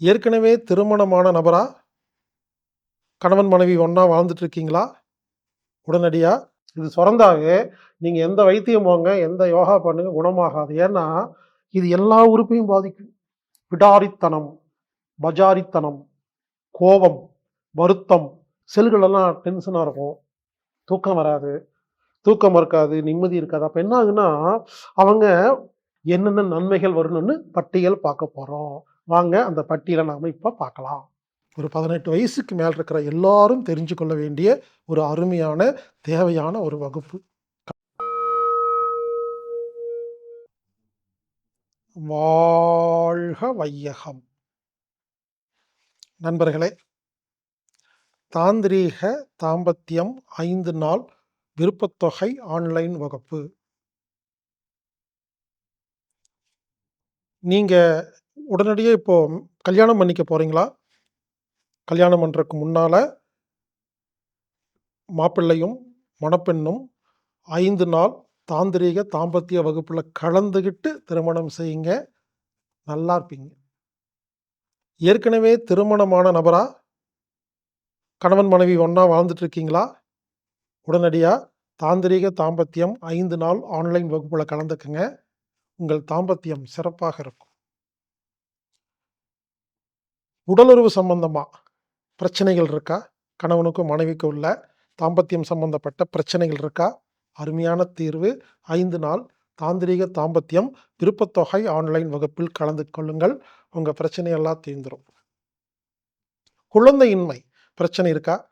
ஏற்கனவே திருமணமான நபரா? கணவன், மனைவி ஒன்றா வாழ்ந்துட்டு இருக்கீங்களா? இது சொரந்தாவே நீங்கள் எந்த வைத்தியம் போங்க, எந்த யோகா பண்ணுங்க குணமாகாது. ஏன்னா, இது எல்லா உறுப்பையும் பாதிக்கும். விடாரித்தனம், பஜாரித்தனம், கோபம், வருத்தம், செல்களெல்லாம் டென்ஷனாக இருக்கும். தூக்கம் வராது. தூக்கம் இருக்காது, நிம்மதி இருக்காது. அப்போ என்ன ஆகுன்னா, அவங்க என்னென்ன நன்மைகள் வரணும்னு பட்டியல் பார்க்க போகிறோம் வாங்க அந்த பட்டியலை நாம் இப்போ பார்க்கலாம். ஒரு 18 வயசுக்கு மேல் இருக்கிற எல்லாரும் தெரிஞ்சு கொள்ள வேண்டிய ஒரு அருமையான, தேவையான ஒரு வகுப்பு. வாழ்க வையகம்! நண்பர்களே, தாந்திரீக தாம்பத்தியம் ஐந்து நாள் விருப்பத்தொகை ஆன்லைன் வகுப்பு. நீங்கள் உடனடியாக இப்போ கல்யாணம் பண்ணிக்க போறீங்களா? கல்யாணம் பண்றதுக்கு முன்னால மாப்பிள்ளையும், மணப்பெண்ணும் ஐந்து நாள் தாந்திரீக தாம்பத்திய வகுப்புல கலந்துகிட்டு திருமணம் செய்யுங்க. நல்லா இருப்பீங்க. ஏற்கனவே திருமணமான நபரா? கணவன், மனைவி ஒன்றா வாழ்ந்துட்டு இருக்கீங்களா? உடனடியா தாந்திரீக தாம்பத்தியம் ஐந்து நாள் ஆன்லைன் வகுப்புல கலந்துக்குங்க உங்கள் தாம்பத்தியம் சிறப்பாக இருக்கும். உடலுறவு சம்பந்தமாக பிரச்சனைகள் இருக்கா? கணவனுக்கும் மனைவிக்கும் உள்ள தாம்பத்தியம் சம்பந்தப்பட்ட பிரச்சனைகள் இருக்கா? அருமையான தீர்வு ஐந்து நாள் தாந்திரிக தாம்பத்தியம் விருப்பத்தொகை ஆன்லைன் வகுப்பில் கலந்து கொள்ளுங்கள். உங்கள் பிரச்சனையெல்லாம் தீர்ந்துடும் தீர்ந்துரும். குழந்தையின்மை பிரச்சனை இருக்கா?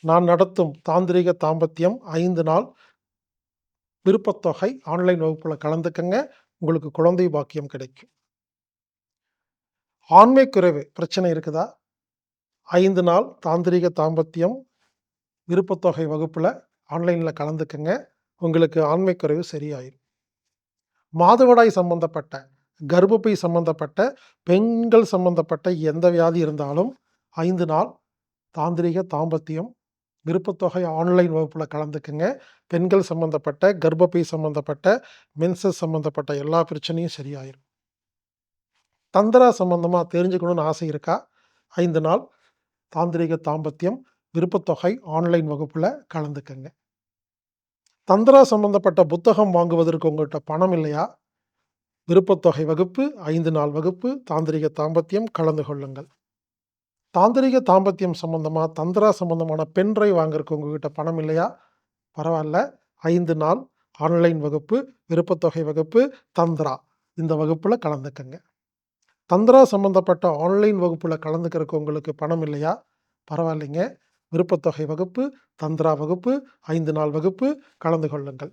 நான் நடத்தும் தாந்திரீக தாம்பத்தியம் ஐந்து நாள் விருப்பத்தொகை ஆன்லைன் வகுப்பில் கலந்துக்கங்க. உங்களுக்கு குழந்தை பாக்கியம் கிடைக்கும். ஆண்மை குறைவு பிரச்சனை இருக்குதா? ஐந்து நாள் தாந்திரிக தாம்பத்தியம் விருப்பத்தொகை வகுப்பில் ஆன்லைனில் கலந்துக்கங்க. உங்களுக்கு ஆண்மை குறைவு சரியாயிரும். மாதவிடாய் சம்பந்தப்பட்ட, கர்ப்பப்பை சம்பந்தப்பட்ட, பெண்கள் சம்பந்தப்பட்ட எந்த வியாதி இருந்தாலும் ஐந்து நாள் தாந்திரிக தாம்பத்தியம் விருப்பத்தொகை ஆன்லைன் வகுப்பில் கலந்துக்குங்க பெண்கள் சம்பந்தப்பட்ட, கர்ப்பப்பை சம்பந்தப்பட்ட, மென்சஸ் சம்பந்தப்பட்ட எல்லா பிரச்சனையும் சரியாயிரும். தந்திரா சம்பந்தமாக தெரிஞ்சுக்கணும்னு ஆசை இருக்கா? ஐந்து நாள் தாந்திரிக தாம்பத்தியம் விருப்பத்தொகை ஆன்லைன் வகுப்பில் கலந்துக்கங்க. தந்திரா சம்பந்தப்பட்ட புத்தகம் வாங்குவதற்கு உங்கள்கிட்ட பணம் இல்லையா? விருப்பத்தொகை வகுப்பு ஐந்து நாள் வகுப்பு தாந்திரிக தாம்பத்தியம் கலந்து கொள்ளுங்கள். தாந்திரிக தாம்பத்தியம் சம்பந்தமாக தந்திரா சம்பந்தமான பென் வாங்குறதுக்கு உங்ககிட்ட பணம் இல்லையா? பரவாயில்ல ஐந்து நாள் ஆன்லைன் வகுப்பு, விருப்பத்தொகை வகுப்பு, தந்திரா இந்த வகுப்பில் கலந்துக்கங்க. தந்திரா சம்பந்தப்பட்ட ஆன்லைன் வகுப்பில் கலந்துக்கிறதுக்கு உங்களுக்கு பணம் இல்லையா? பரவாயில்லைங்க. விருப்பத்தொகை வகுப்பு, தந்திரா வகுப்பு, ஐந்து நாள் வகுப்பு கலந்து கொள்ளுங்கள்.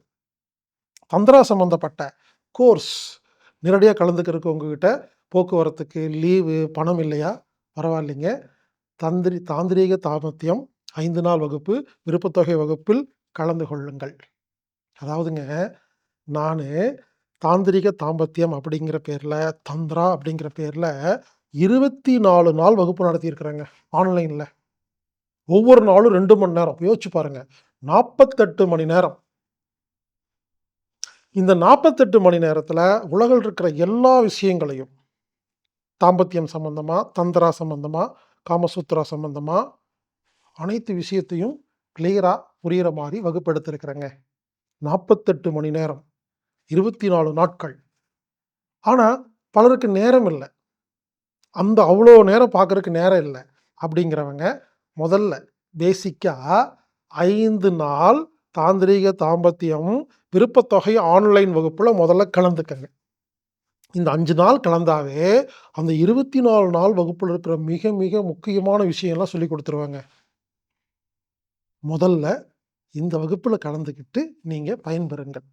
தந்திரா சம்பந்தப்பட்ட கோர்ஸ் நேரடியாக கலந்துக்கிறதுக்கு உங்ககிட்ட போக்குவரத்துக்கு, லீவு, பணம் இல்லையா? பரவாயில்லைங்க. தந்திரி தாந்திரீக தாமத்தியம் ஐந்து நாள் வகுப்பு, விருப்பத்தொகை வகுப்பில் கலந்து கொள்ளுங்கள். அதாவதுங்க, நான் தாந்திரிக தாம்பத்தியம் அப்படிங்கிற பேர்ல, தந்திரா அப்படிங்கிற பேர்ல 24 நாள் வகுப்பு நடத்தியிருக்கிறாங்க, ஆன்லைன்ல. ஒவ்வொரு நாளும் 2 மணி நேரம். யோசிச்சு பாருங்க. 48 மணி நேரம். இந்த 48 மணி நேரத்தில் உலகில் இருக்கிற எல்லா விஷயங்களையும் தாம்பத்தியம் சம்பந்தமா, தந்திரா சம்பந்தமா, காமசூத்ரா சம்பந்தமா அனைத்து விஷயத்தையும் கிளியரா புரியிற மாரி வகுப்பு எடுத்திருக்கிறேங்க. 48 மணி நேரம். 24 நாட்கள். ஆனால் பலருக்கு நேரம் இல்லை அந்த அவ்வளோ நேரம் பார்க்கறதுக்கு நேரம் இல்லை அப்படிங்கிறவங்க முதல்ல பேசிக்காக ஐந்து நாள் தாந்திரீக தாம்பத்தியம் விருப்பத்தொகை ஆன்லைன் வகுப்பில் முதல்ல கலந்துக்கங்க. இந்த அஞ்சு நாள் கலந்தாவே, அந்த 24 நாள் வகுப்பில் இருக்கிற மிக மிக முக்கியமான விஷயம்லாம் சொல்லிக் கொடுத்துருவாங்க முதல்ல இந்த வகுப்பில் கலந்துக்கிட்டு நீங்கள் பயன்பெறுங்கள்.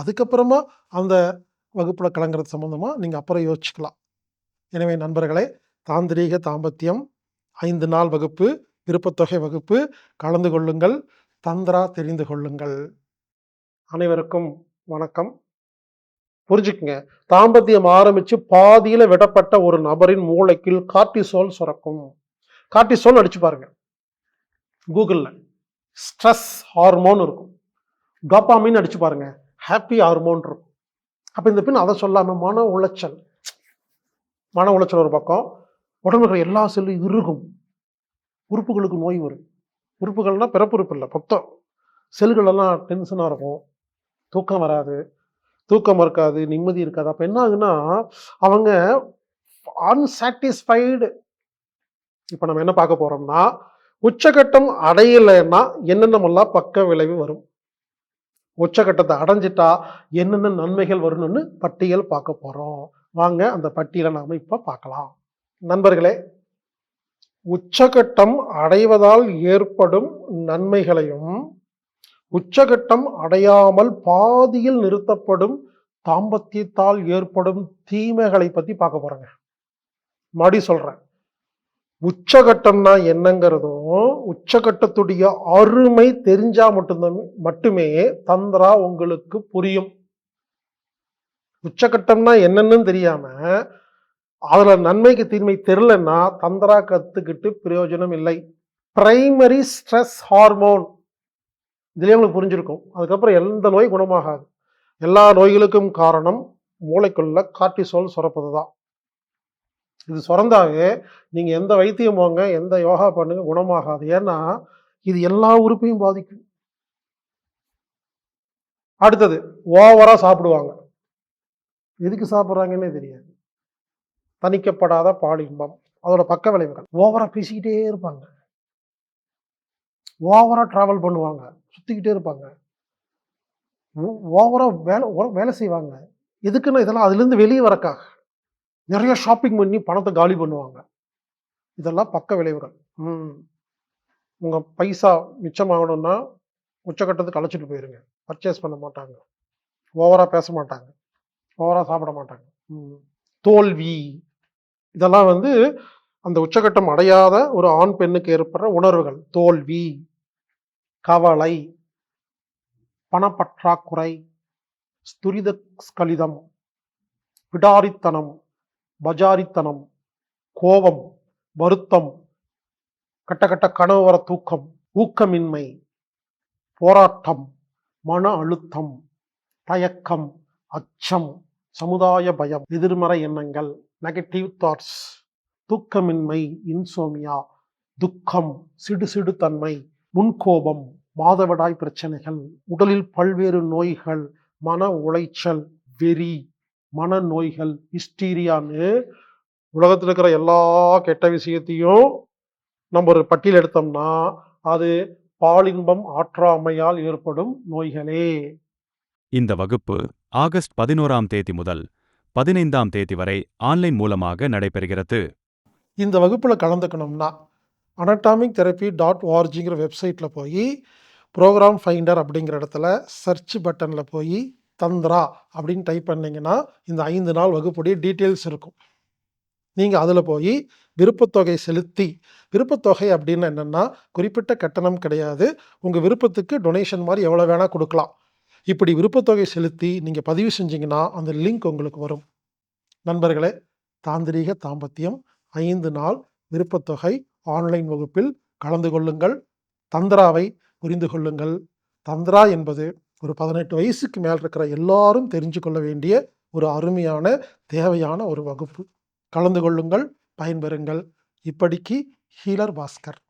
அதுக்கப்புறமா அந்த வகுப்பில் கலங்குறது சம்மந்தமாக நீங்கள் அப்புறம் யோசிச்சுக்கலாம். எனவே நண்பர்களே, தாந்திரீக தாம்பத்தியம் ஐந்து நாள் வகுப்பு, விருப்பத்தொகை வகுப்பு கலந்து கொள்ளுங்கள். தந்திரா தெரிந்து கொள்ளுங்கள். அனைவருக்கும் வணக்கம். புரிஞ்சுக்குங்க. தாம்பத்தியம் ஆரம்பித்து பாதியில் விடப்பட்ட ஒரு நபரின் மூளைக்குள் கார்ட்டிசோல் சுரக்கும். கார்டிசோல் அடிச்சு பாருங்க. கூகுளில் ஸ்ட்ரெஸ் ஹார்மோன் இருக்கும். டோபாமைன் அடிச்சு பாருங்கள் ஹாப்பி ஹார்மோன் இருக்கும். அப்போ இந்த பெண் அதை சொல்லாமல் மன உளைச்சல். மன உளைச்சல் ஒரு பக்கம். உடம்புகள் இருக்கிற எல்லா செல்லும் இறுகும். உறுப்புகளுக்கு நோய் வரும். உறுப்புகள்னால் பிறப்புறுப்பு இல்லை மொத்தம் செல்களெல்லாம் டென்ஷனாக இருக்கும். தூக்கம் வராது. தூக்கம் இருக்காது நிம்மதி இருக்காது. அப்போ என்ன ஆகுன்னா அவங்க அன்சாட்டிஸ்ஃபைடு இப்போ நம்ம என்ன பார்க்க போகிறோம்னா உச்சகட்டம் அடையலைன்னா என்னென்னமெல்லாம் பக்க விளைவு வரும்? உச்சகட்டத்தை அடைஞ்சிட்டா என்னென்ன நன்மைகள் வரும்னு பட்டியல் பார்க்க போகிறோம் வாங்க அந்த பட்டியலை நாம் இப்போ பார்க்கலாம். நண்பர்களே உச்சகட்டம் அடைவதால் ஏற்படும் நன்மைகளையும் உச்சகட்டம் அடையாமல் பாதியில் நிறுத்தப்படும் தாம்பத்தியத்தால் ஏற்படும் தீமைகளை பற்றி பார்க்க போகிறேங்க மறுபடி சொல்கிறேன் உச்சகட்டம்னா என்னங்கிறதும் உச்சகட்டத்துடைய அருமை தெரிஞ்சா மட்டும்தான் மட்டுமே தந்திரா உங்களுக்கு புரியும். உச்சகட்டம்னா என்னன்னு தெரியாம அதுல நன்மைக்கு தீன்மை தெரிலன்னா தந்திரா கத்துக்கிட்டு பிரயோஜனம் இல்லை. பிரைமரி ஸ்ட்ரெஸ் ஹார்மோன் இதுலயே உங்களுக்கு புரிஞ்சிருக்கும். அதுக்கப்புறம் எந்த நோய் குணமாகாது. எல்லா நோய்களுக்கும் காரணம் மூளைக்குள்ள கார்டிசோல் சுரப்பது தான் இது சுரந்தாவே நீங்கள் எந்த வைத்தியம் போங்க எந்த யோகா பண்ணுங்க குணமாகாது. ஏன்னா இது எல்லா உறுப்பையும் பாதிக்கும். அடுத்தது ஓவராக சாப்பிடுவாங்க. எதுக்கு சாப்பிட்றாங்கன்னே தெரியாது. தணிக்கப்படாத பாலின்பம். அதோட பக்க விளைவுகள். ஓவராக பேசிக்கிட்டே இருப்பாங்க. ஓவராக ட்ராவல் பண்ணுவாங்க. சுற்றிக்கிட்டே இருப்பாங்க. ஓவராக வேலை வேலை செய்வாங்க. எதுக்குன்னா இதெல்லாம் அதுலேருந்து வெளியே வரக்காக. நிறைய ஷாப்பிங் பண்ணி பணத்தை காலி பண்ணுவாங்க. இதெல்லாம் பக்க விளைவுகள். ம். உங்க பைசா மிச்சமாகணும்னா உச்சக்கட்டத்துக்கு அழைச்சிட்டு போயிருங்க. பர்ச்சேஸ் பண்ண மாட்டாங்க. ஓவரா பேச மாட்டாங்க. ஓவரா சாப்பிட மாட்டாங்க. ம். தோல்வி. இதெல்லாம் வந்து அந்த உச்சகட்டம் அடையாத ஒரு ஆண் பெண்ணுக்கு ஏற்படுற உணர்வுகள். தோல்வி கவலை பணப்பற்றாக்குறை ஸ்துரித ஸ்கலிதம் விடாரித்தனம். பஜாரித்தனம் கோபம் வருத்தம் கட்ட கட்ட கனவு வர தூக்கம் ஊக்கமின்மை போராட்டம் மன அழுத்தம் தயக்கம் அச்சம் சமுதாய பயம் எதிர்மறை எண்ணங்கள் நெகட்டிவ் தாட்ஸ் தூக்கமின்மை இன்சோமியா துக்கம் சிடு முன்கோபம் மாதவிடாய் பிரச்சனைகள் உடலில் பல்வேறு நோய்கள் மன உளைச்சல் வெறி மன நோய்கள் ஹிஸ்டீரியான்னு உலகத்தில் இருக்கிற எல்லா கெட்ட விஷயத்தையும் நம்ம ஒரு பட்டியல் எடுத்தோம்னா அது பாலின்பம் ஆற்றாமையால் ஏற்படும் நோய்களே. இந்த வகுப்பு ஆகஸ்ட் பதினோராம் தேதி முதல் பதினைந்தாம் தேதி வரை ஆன்லைன் மூலமாக நடைபெறுகிறது. இந்த வகுப்பில் கலந்துக்கணும்னா அனட்டாமிக் தெரப்பி டாட் ஓஆர்ஜிங்கிற வெப்சைட்டில் போய் ப்ரோக்ராம் ஃபைண்டர் அப்படிங்கிற இடத்துல சர்ச் பட்டனில் போய் தந்திரா அப்படின்னு டைப் பண்ணிங்கன்னா இந்த ஐந்து நாள் வகுப்புடைய டீட்டெயில்ஸ் இருக்கும். நீங்கள் அதில் போய் விருப்பத்தொகை செலுத்தி விருப்பத்தொகை அப்படின்னு என்னென்னா குறிப்பிட்ட கட்டணம் கிடையாது. உங்கள் விருப்பத்துக்கு டொனேஷன் மாதிரி எவ்வளோ வேணால் கொடுக்கலாம். இப்படி விருப்பத்தொகை செலுத்தி நீங்கள் பதிவு செஞ்சீங்கன்னா அந்த லிங்க் உங்களுக்கு வரும். நண்பர்களே தாந்திரீக தாம்பத்தியம் ஐந்து நாள் விருப்பத்தொகை ஆன்லைன் வகுப்பில் கலந்து கொள்ளுங்கள். தந்திராவை புரிந்து கொள்ளுங்கள். தந்திரா என்பது ஒரு பதினெட்டு வயசுக்கு மேல் இருக்கிற எல்லாரும் தெரிஞ்சு கொள்ள வேண்டிய ஒரு அருமையான தேவையான ஒரு வகுப்பு. கலந்து கொள்ளுங்கள் பயன்பெறுங்கள். இப்படிக்கு ஹீலர் பாஸ்கர்.